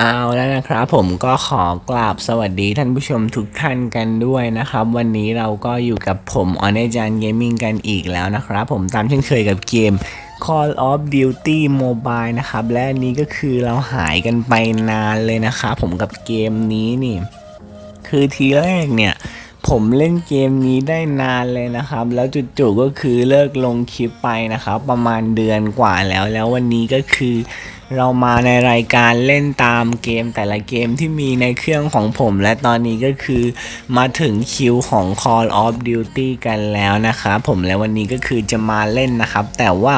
เอาแล้วนะครับผมก็ขอกราบสวัสดีท่านผู้ชมทุกท่านกันด้วยนะครับ วันนี้เราก็อยู่กับผมออนเนจันเกมมิ่งกันอีกแล้วนะครับ ผมตามเช่นเคยกับเกม Call of Duty Mobile นะครับ และนนี้ก็คือเราหายกันไปนานเลยนะครับผมกับเกมนี้นี่ คือทีแรกเนี่ย ผมเล่นเกมนี้ได้นานเลยนะครับ แล้วจู่ๆก็คือเลิกลงคลิปไปนะครับ ประมาณเดือนกว่าแล้วแล้ววันนี้ก็คือ เรามาในรายการเล่นตามเกมแต่ละเกมที่มีในเครื่องของผม และตอนนี้ก็คือมาถึงคิวของ Call of Duty กันแล้วนะครับผมและวันนี้ก็คือจะมาเล่นนะครับ แต่ว่า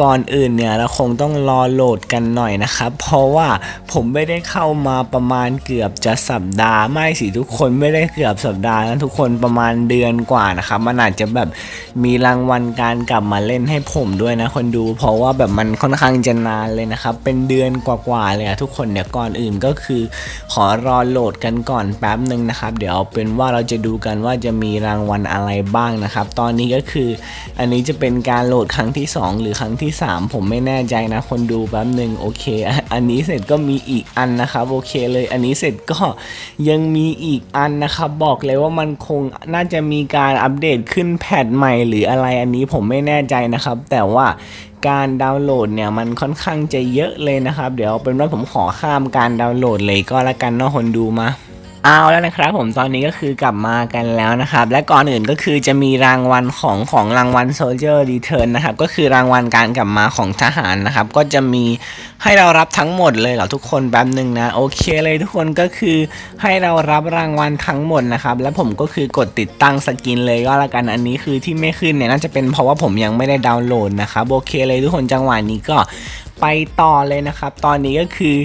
ก่อนอื่นเนี่ยเราคงต้องรอโหลดกันหน่อยนะครับ เพราะว่าผมไม่ได้เข้ามาประมาณเกือบจะสัปดาห์ไม่สิทุกคนไม่ได้เกือบสัปดาห์นะทุกคนประมาณเดือนกว่านะครับมันอาจจะแบบมีรางวัลการกลับมาเล่นให้ผมด้วยนะคนดู เพราะว่าแบบมันค่อนข้างจะนานเลยนะครับเป็นเดือนกว่าๆเลยอะทุกคนเดี๋ยวก่อนอื่นก็คือ ขอรอโหลดกันก่อนแป๊บหนึ่งนะครับ เดี๋ยวเป็นว่าเราจะดูกันว่าจะมีรางวัลอะไรบ้างนะครับ ตอนนี้ก็คืออันนี้จะเป็นการโหลดครั้งที่ 2 หรือครั้งที่ 3 ผมไม่แน่ใจนะ คนดูแป๊บหนึ่งโอเค อันนี้เสร็จก็มีอีกอันนะครับโอเคเลยอันนี้เสร็จก็ยังมีอีกอันนะครับบอกเลยว่ามันคงน่าจะมีการอัปเดตขึ้นแพทใหม่หรืออะไรอันนี้ผมไม่แน่ใจนะครับ แต่ว่า การดาวน์โหลดเนี่ยมันค่อนข้างจะเยอะเลยนะครับ เดี๋ยวเป็นว่าผมขอข้ามการดาวน์โหลดเลยก็แล้วกันเนาะคนดูมา เอาแล้วนะครับผมตอนนี้ก็คือกลับมากันแล้วนะครับ และก่อนอื่นก็คือจะมีรางวัลของของรางวัล Soldier Return นะครับ ก็คือรางวัลการกลับมาของทหารนะครับ ก็จะมีให้เรารับทั้งหมดเลยเหรอทุกคนแป๊บหนึ่งนะ โอเคเลยทุกคนก็คือให้เรารับรางวัลทั้งหมดนะครับ และผมก็คือกดติดตั้งสกินเลยก็แล้วกันอันนี้คือที่ไม่ขึ้นเนี่ยน่าจะเป็นเพราะว่าผมยังไม่ได้ดาวน์โหลดนะครับโอเคเลยทุกคนจังหวะนี้ก็ ไปต่อเลยนะครับ ตอนนี้ก็คือ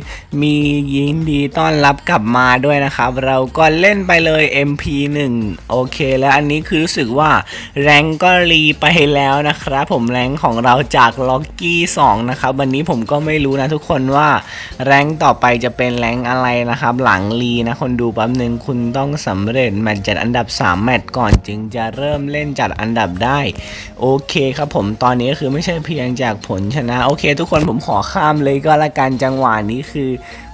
มียินดีต้อนรับกลับมาด้วยนะครับ เราก็เล่นไปเลย MP1 โอเค แล้วอันนี้คือรู้สึกว่าแรงก็รีไปแล้วนะครับ ผมแรงของเราจากล็อกกี้2นะครับวันนี้ผมก็ไม่รู้นะทุกคนว่าแรงต่อไปจะเป็นแรงอะไรนะครับ หลังรีนะคนดูแป๊บหนึ่งคุณต้องสำเร็จแมตช์จัดอันดับ 3 แมตช์ก่อนจึงจะเริ่มเล่นจัดอันดับได้ โอเคครับผมตอนนี้ก็คือไม่ใช่เพียงจากผลชนะ โอเค ทุกคนผมขอข้ามเลยก็แล้วกันจังหวะนี้คือ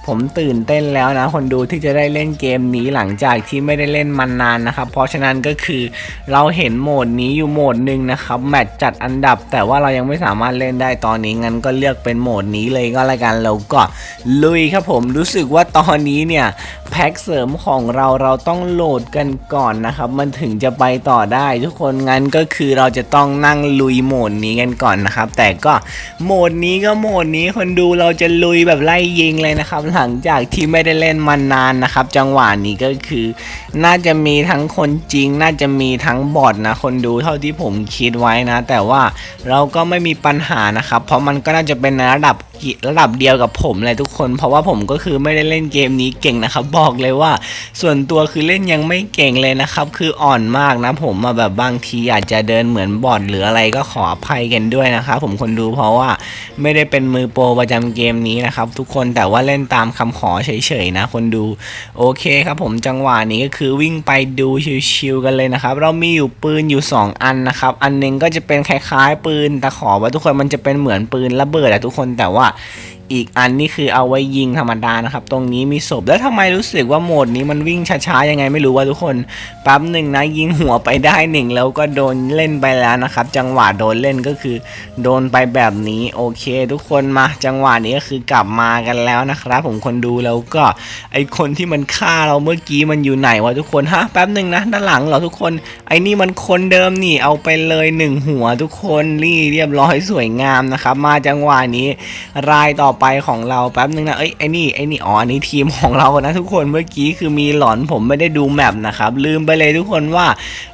ผมตื่นเต้นแล้วนะ คนดูที่จะได้เล่นเกมนี้หลังจากที่ไม่ได้เล่นมานานนะครับ เพราะฉะนั้นก็คือเราเห็นโหมดนี้อยู่โหมดหนึ่งนะครับ แมตช์จัดอันดับ แต่ว่าเรายังไม่สามารถเล่นได้ตอนนี้งั้นก็เลือกเป็นโหมดนี้เลยก็แล้วกันแล้วก็ลุยครับผมรู้สึกว่าตอนนี้เนี่ยแพ็คเสริมของเราเราต้องโหลดกันก่อนนะครับ มันถึงจะไปต่อได้ ทุกคนงั้นก็คือเราจะต้องนั่งลุยโหมดนี้กันก่อนนะครับ แต่ก็โหมดนี้ก็โหมดนี้คนดูเราจะลุยแบบไล่ยิงเลยนะครับหลังจากที่ไม่ได้เล่นมานานนะครับ จังหวะนี้ก็คือ น่าจะมีทั้งคนจริง น่าจะมีทั้งบอทนะ คนดูเท่าที่ผมคิดไว้นะ แต่ว่าเราก็ไม่มีปัญหานะครับ เพราะมันก็น่าจะเป็นระดับ ระดับเดียวกับผมเลยทุกคน เพราะว่าผมก็คือไม่ได้เล่นเกมนี้เก่งนะครับ บอกเลยว่า ส่วนตัวคือเล่นยังไม่เก่งเลยนะครับ คืออ่อนมากนะผมมาแบบบางทีอาจจะเดินเหมือนบอทหรืออะไรก็ขออภัยกันด้วยนะครับผมคนดูเพราะว่าไม่ได้เป็นมือโปรประจำเกมนี้นะครับ ทุกคนแต่ว่าเล่นตามคำขอเฉยๆนะ คนดูโอเคครับผมจังหวะนี้ก็คือวิ่งไปดูชิวๆกันเลยนะครับ เรามีอยู่ปืนอยู่ 2 อันนะครับ อันหนึงก็จะเป็นคล้ายๆ ปืนแตะขอว่าทุกคนมันจะเป็นเหมือนปืนระเบิดอะทุกคนแต่ว่า啊！ อีกอันนี่คือเอาไว้ยิงธรรมดานะครับ ตรงนี้มีศพแล้วทำไมรู้สึกว่าโหมดนี้มันวิ่งช้าๆยังไงไม่รู้ว่าทุกคนแป๊บหนึ่งนะยิงหัวไปได้หนึ่งแล้วก็โดนเล่นไปแล้วนะครับ จังหวะโดนเล่นก็คือ โดนไปแบบนี้โอเค ทุกคนมาจังหวะนี้ก็คือกลับมากันแล้วนะครับ ผมคนดูแล้วก็ไอคนที่มันฆ่าเราเมื่อกี้มันอยู่ไหนวะทุกคนฮะแป๊บหนึ่งนะด้านหลังเหรอทุกคน ไอนี่มันคนเดิมนี่เอาไปเลยหนึ่งหัวทุกคนนี่เรียบร้อยสวยงามนะครับ มาจังหวะนี้รายต่อไปของเราแป๊บนึงนะเอ้ยไอ้นี่ไอ้นี่อ๋ออันนี้ทีมของเรานะทุกคนเมื่อกี้คือมีหลอนผมไม่ได้ดูแมปนะครับลืมไปเลยทุกคนว่า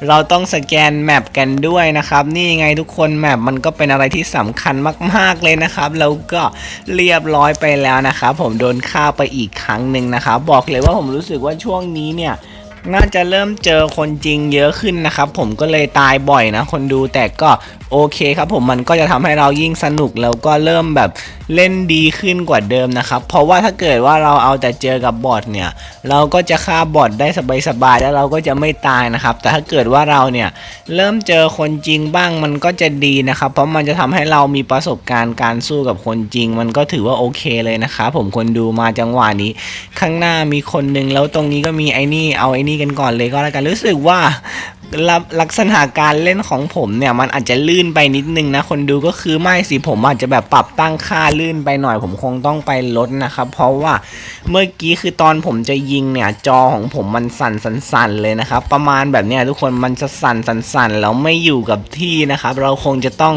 เราต้องสแกนแมปกันด้วยนะครับนี่ไงทุกคนแมปมันก็เป็นอะไรที่สำคัญมาก ๆเลยนะครับแล้วก็เรียบร้อยไปแล้วนะครับผมโดนฆ่าไปอีกครั้งหนึ่งนะครับบอกเลยว่าผมรู้สึกว่าช่วงนี้เนี่ยน่าจะเริ่มเจอคนจริงเยอะขึ้นนะครับ ผมก็เลยตายบ่อยนะคนดูแต่ก็ โอเคครับผมมันก็จะทำให้เรายิ่งสนุกแล้วก็เริ่มแบบเล่นดีขึ้นกว่าเดิมนะครับ เพราะว่าถ้าเกิดว่าเราเอาแต่เจอกับบอทเนี่ย เราก็จะฆ่าบอทได้สบายๆแล้วเราก็จะไม่ตายนะครับ แต่ถ้าเกิดว่าเราเนี่ยเริ่มเจอคนจริงบ้างมันก็จะดีนะครับ เพราะมันจะทำให้เรามีประสบการณ์การสู้กับคนจริง มันก็ถือว่าโอเคเลยนะครับผมคนดูมาจังหวะนี้ ข้างหน้ามีคนหนึ่งแล้วตรงนี้ก็มีไอ้นี่เอาไอ้นี่กันก่อนเลยก็แล้วกันรู้สึกว่า ลักษณะการเล่นของผมเนี่ยมันอาจจะลื่นไปนิดนึงนะ คนดูก็คือไม่สิผมอาจจะแบบปรับตั้งค่าลื่นไปหน่อยผมคงต้องไปลดนะครับ เพราะว่าเมื่อกี้คือตอนผมจะยิงเนี่ยจอของผมมันสั่นสั่นสันเลยนะครับ ประมาณแบบเนี้ยทุกคนมันจะสั่นสั่นสันแล้วไม่อยู่กับที่นะครับ เราคงจะต้อง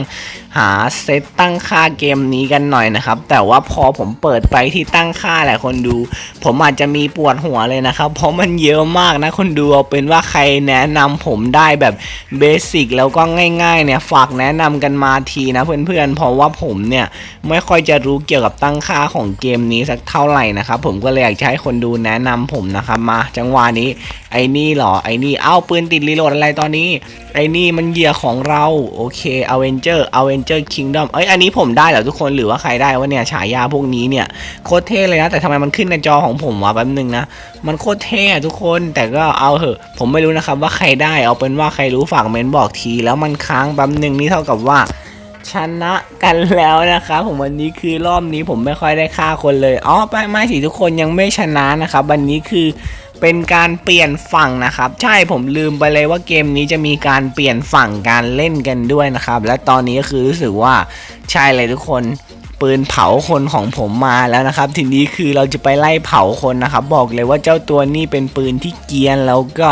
หาเซตตั้งค่าเกมนี้กันหน่อยนะครับ แต่ว่าพอผมเปิดไปที่ตั้งค่าแหละคนดู ผมอาจจะมีปวดหัวเลยนะครับ เพราะมันเยอะมากนะคนดูเอาเป็นว่าใครแนะนำผมได้แบบเบสิกแล้วก็ง่ายๆเนี่ยฝากแนะนำกันมาทีนะเพื่อนๆ เพราะว่าผมเนี่ยไม่ค่อยจะรู้เกี่ยวกับตั้งค่าของเกมนี้สักเท่าไหร่นะครับผมก็เลยอยากจะให้คนดูแนะนำผมนะครับมาจังหวะนี้ไอ้นี่เหรอไอ้นี่เอ้าปืนติดรีโหลดอะไรตอนนี้ ไอ้นี่มันเหยื่อของเราโอเคอเวนเจอร์อเวนเจอร์คิงดอมเอ้ยอันนี้ผมได้เหรอทุกคนหรือว่าใครได้วะเนี่ยฉายาพวกนี้เนี่ยโคตรเท่เลยนะแต่ทำไมมันขึ้นในจอของผมวะแป๊บนึงนะมันโคตรเท่ทุกคนแต่ก็เอาเหอะผมไม่รู้นะครับว่าใครได้เอาเป็นว่าใครรู้ฝากเมนบอกที แล้วมันค้างแป๊บหนึ่งนี่เท่ากับว่าชนะกันแล้วนะครับผมวันนี้คือรอบนี้ผมไม่ค่อยได้ฆ่าคนเลยอ๋อไปไม่สิทุกคนยังไม่ชนะนะครับวันนี้คือเป็นการเปลี่ยนฝั่งนะครับ ใช่ผมลืมไปเลยว่าเกมนี้จะมีการเปลี่ยนฝั่งการเล่นกันด้วยนะครับ และตอนนี้ก็คือรู้สึกว่าใช่เลยทุกคน ปืนเผาคนของผมมาแล้วนะครับ ทีนี้คือเราจะไปไล่เผาคนนะครับ บอกเลยว่าเจ้าตัวนี้เป็นปืนที่เกียนแล้วก็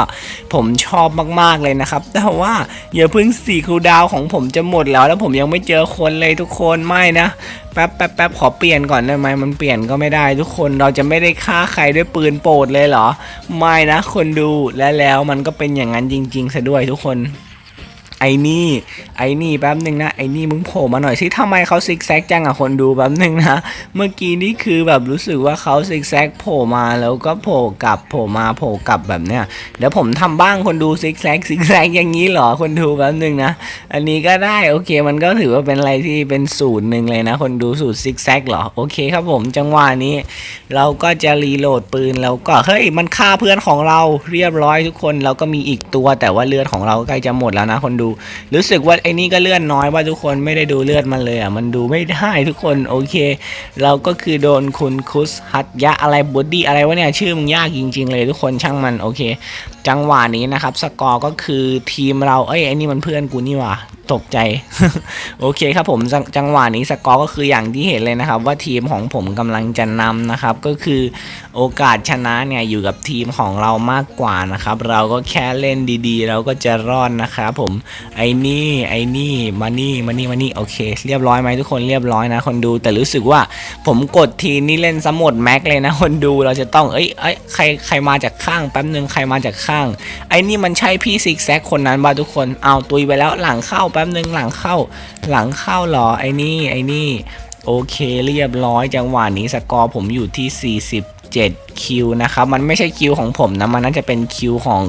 ผมชอบมากๆเลยนะครับ แต่ว่าอย่าเพิ่งสี่คูดาวของผมจะหมดแล้ว แล้วผมยังไม่เจอคนเลยทุกคนไม่นะแป๊บแป๊บแป๊บขอเปลี่ยนก่อนได้ไหมมันเปลี่ยนก็ไม่ได้ทุกคนเราจะไม่ได้ฆ่าใครด้วยปืนโปรดเลยเหรอ ไม่นะ คนดูและแล้วมันก็เป็นอย่างนั้นจริงๆซะด้วยทุกคน ไอ้นี่ ไอ้นี่แป๊บหนึ่งนะ ไอ้นี่มึงโผล่มาหน่อยสิทำไมเขาซิกแซกจังอะคนดูแป๊บหนึ่งนะ เมื่อกี้นี่คือแบบรู้สึกว่าเขาซิกแซกโผล่มาแล้วก็โผล่กลับโผล่มาโผล่กลับแบบเนี้ยเดี๋ยวผมทำบ้างคนดูซิกแซกซิกแซกอย่างนี้เหรอคนดูแป๊บหนึ่งนะ อันนี้ก็ได้โอเคมันก็ถือว่าเป็นอะไรที่เป็นสูตรหนึ่งเลยนะ คนดูสูตรซิกแซกเหรอโอเคครับผมจังหวะนี้ เราก็จะรีโหลดปืนแล้วก็เฮ้ยมันฆ่าเพื่อนของเราเรียบร้อยทุกคนเราก็มีอีกตัวแต่ว่าเลือดของเราใกล้จะหมดแล้วนะคนดูรู้สึกว่าไอ้นี่ก็เลือดน้อยว่าทุกคนไม่ได้ดูเลือดมันเลยอะมันดูไม่ได้ทุกคนโอเค เราก็คือโดนคุณคุสฮัตยะอะไรบดดี้อะไรวะเนี่ยชื่อมันยากจริง ๆ เลยทุกคนช่างมันโอเค จังหวะนี้นะครับสกอร์ก็คือทีมเราเอ้ยไอ้นี่มันเพื่อนกูนี่ว่าตกใจ โอเคครับผมจจังหวะนี้สกอร์ก็คืออย่างที่เห็นเลยนะครับ ว่าทีมของผมกำลังจะนำนะครับ ก็คือโอกาสชนะเนี่ยอยู่กับทีมของเรามากกว่านะครับ เราก็แค่เล่นดีๆ เราก็จะรอดนะครับผมไอ้นี่ไอ้นี่มานี่มานี่มานี่โอเค เรียบร้อยไหมทุกคนเรียบร้อยนะ คนดูแต่รู้สึกว่าผมกดทีนี่เล่นสมดแม็กเลยนะ คนดูเราจะต้องเอ้ยเอ้ยใครใครมาจากข้างแป๊บนึงใครมาจากข้าง ไอ้นี่มันใช่พี่ซิกแซกคนนั้นป่ะทุกคนเอาตุยไปแล้วหลังเข้าแป๊บนึงหลังเข้า หลังเข้าหรอไอ้นี่ไอ้นี่โอเคเรียบร้อยจังหวะนี้สกอร์ผมอยู่ที่ 7คิวนะครับมันไม่ใช่คิวของผมนะมันน่าจะเป็นคิวของ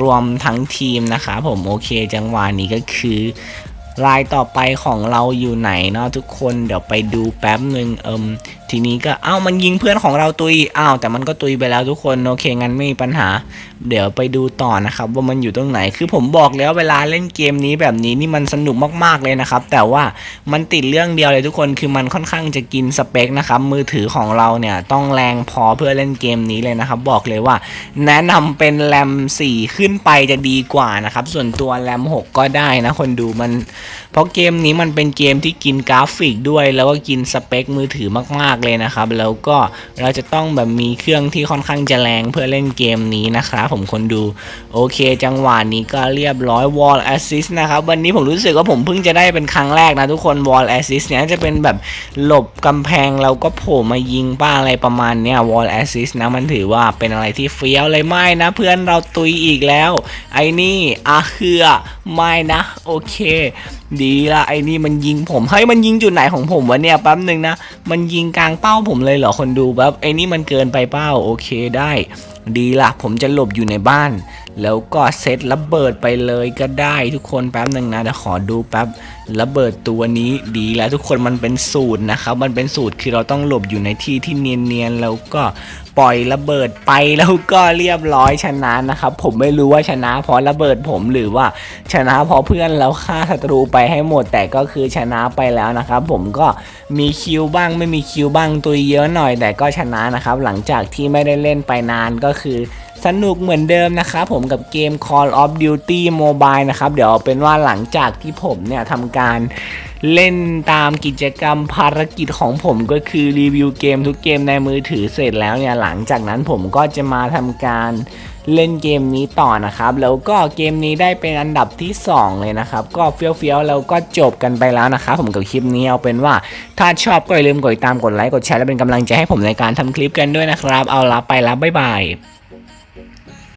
รวมทั้งทีมนะครับผมโอเคจังหวะนี้ก็คือรายต่อไปของเราอยู่ไหนเนาะทุกคนเดี๋ยวไปดูแป๊บหนึ่งเอิม ทีนี้ก็เอ้ามันยิงเพื่อนของเราตุยอ้าวแต่มันก็ตุยไปแล้วทุกคนโอเคงั้นไม่มีปัญหา เดี๋ยวไปดูต่อนะครับ ว่ามันอยู่ตรงไหนคือผมบอกแล้วเวลาเล่นเกมนี้แบบนี้นี่มันสนุกมากๆเลยนะครับ แต่ว่ามันติดเรื่องเดียวเลยทุกคนคือมันค่อนข้างจะกินสเปคนะครับมือถือของเราเนี่ยต้องแรงพอเพื่อเล่นเกมนี้เลยนะครับ บอกเลยว่า แนะนำเป็นแรม4ขึ้นไปจะดีกว่านะครับส่วนตัวแรม6ก็ได้นะคนดูมัน เพราะเกมนี้มันเป็นเกมที่กินกราฟิกด้วย แล้วก็กินสเปคมือถือมากๆเลยนะครับ แล้วก็เราจะต้องแบบมีเครื่องที่ค่อนข้างจะแรงเพื่อเล่นเกมนี้นะครับผมคนดู โอเค จังหวะนี้ก็เรียบร้อย wall assist นะครับ วันนี้ผมรู้สึกว่าผมเพิ่งจะได้เป็นครั้งแรกนะทุกคน wall assist เนี่ยจะเป็นแบบหลบกำแพงแล้วก็โผล่มายิงป้าอะไรประมาณเนี้ย wall assist นะมันถือว่าเป็นอะไรที่เฟี้ยวเลยไม่นะ เพื่อนเราตุยอีกแล้ว ไอ้นี่อาเคือไม่นะ โอเค ดีละไอ้นี่มันยิงผมเฮ้ยมันยิงจุดไหนของผมวะเนี่ยแป๊บหนึ่งนะ มันยิงกลางเป้าผมเลยเหรอคนดูแบบไอ้นี่มันเกินไปเป้าโอเคได้ ดีละผมจะหลบอยู่ในบ้าน แล้วก็เซตระเบิดไปเลยก็ได้ทุกคนแป๊บหนึ่งนะเดี๋ยวขอดูแป๊บระเบิดตัวนี้ดีแล้วทุกคนมันเป็นสูตรนะครับมันเป็นสูตรคือเราต้องหลบอยู่ในที่ที่เนียนๆแล้วก็ปล่อยระเบิดไปแล้วก็เรียบร้อยชนะนะครับผมไม่รู้ว่าชนะเพราะระเบิดผมหรือว่าชนะเพราะเพื่อนเราฆ่าศัตรูไปให้หมด แต่ก็คือชนะไปแล้วนะครับผมก็มีคิวบ้างไม่มีคิวบ้างตัวเยอะหน่อย แต่ก็ชนะนะครับหลังจากที่ไม่ได้เล่นไปนานก็็คือสนุกเหมือนเดิมนะครับผมกับเกม Call of Duty Mobile นะครับ เดี๋ยวเอาเป็นว่าหลังจากที่ผมเนี่ยทำการเล่นตามกิจกรรมภารกิจของผมก็คือรีวิวเกมทุกเกมในมือถือเสร็จแล้วเนี่ยหลังจากนั้นผมก็จะมาทำการ เล่นเกมนี้ต่อนะครับ แล้วก็เกมนี้ได้เป็นอันดับที่ 2 เลยนะครับ ก็เฟี้ยวๆแล้วก็จบกันไปแล้วนะครับผมกับคลิปนี้เอาเป็นว่า ถ้าชอบก็อย่าลืมกดติดตามกดไลค์กดแชร์และเป็นกำลังใจให้ผมในการทำคลิปกันด้วยนะครับ เอาละไปแล้วบ๊ายบาย